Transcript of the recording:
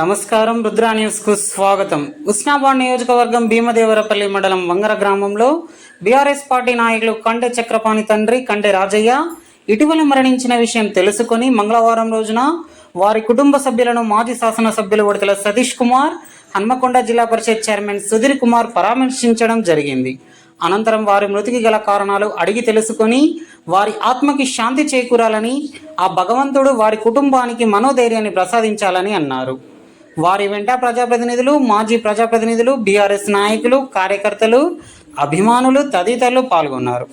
నమస్కారం రుద్రా న్యూస్కు స్వాగతం. ఉస్నాబాద్ నియోజకవర్గం భీమదేవరపల్లి మండలం వంగర గ్రామంలో బీఆర్ఎస్ పార్టీ నాయకులు కండె చక్రపాణి తండ్రి కండె రాజయ్య ఇటీవల మరణించిన విషయం తెలుసుకొని మంగళవారం రోజున వారి కుటుంబ సభ్యులను మాజీ శాసనసభ్యులు ఉడతల సతీష్ కుమార్ హన్మకొండ జిల్లా పరిషత్ చైర్మన్ సుధీర్ కుమార్ పరామర్శించడం జరిగింది. అనంతరం వారి మృతికి గల కారణాలు అడిగి తెలుసుకొని వారి ఆత్మకి శాంతి చేకూరాలని ఆ భగవంతుడు వారి కుటుంబానికి మనోధైర్యాన్ని ప్రసాదించాలని అన్నారు. వారి వెంట ప్రజాప్రతినిధులు మాజీ ప్రజాప్రతినిధులు బీఆర్ఎస్ నాయకులు కార్యకర్తలు అభిమానులు తదితరులు పాల్గొన్నారు.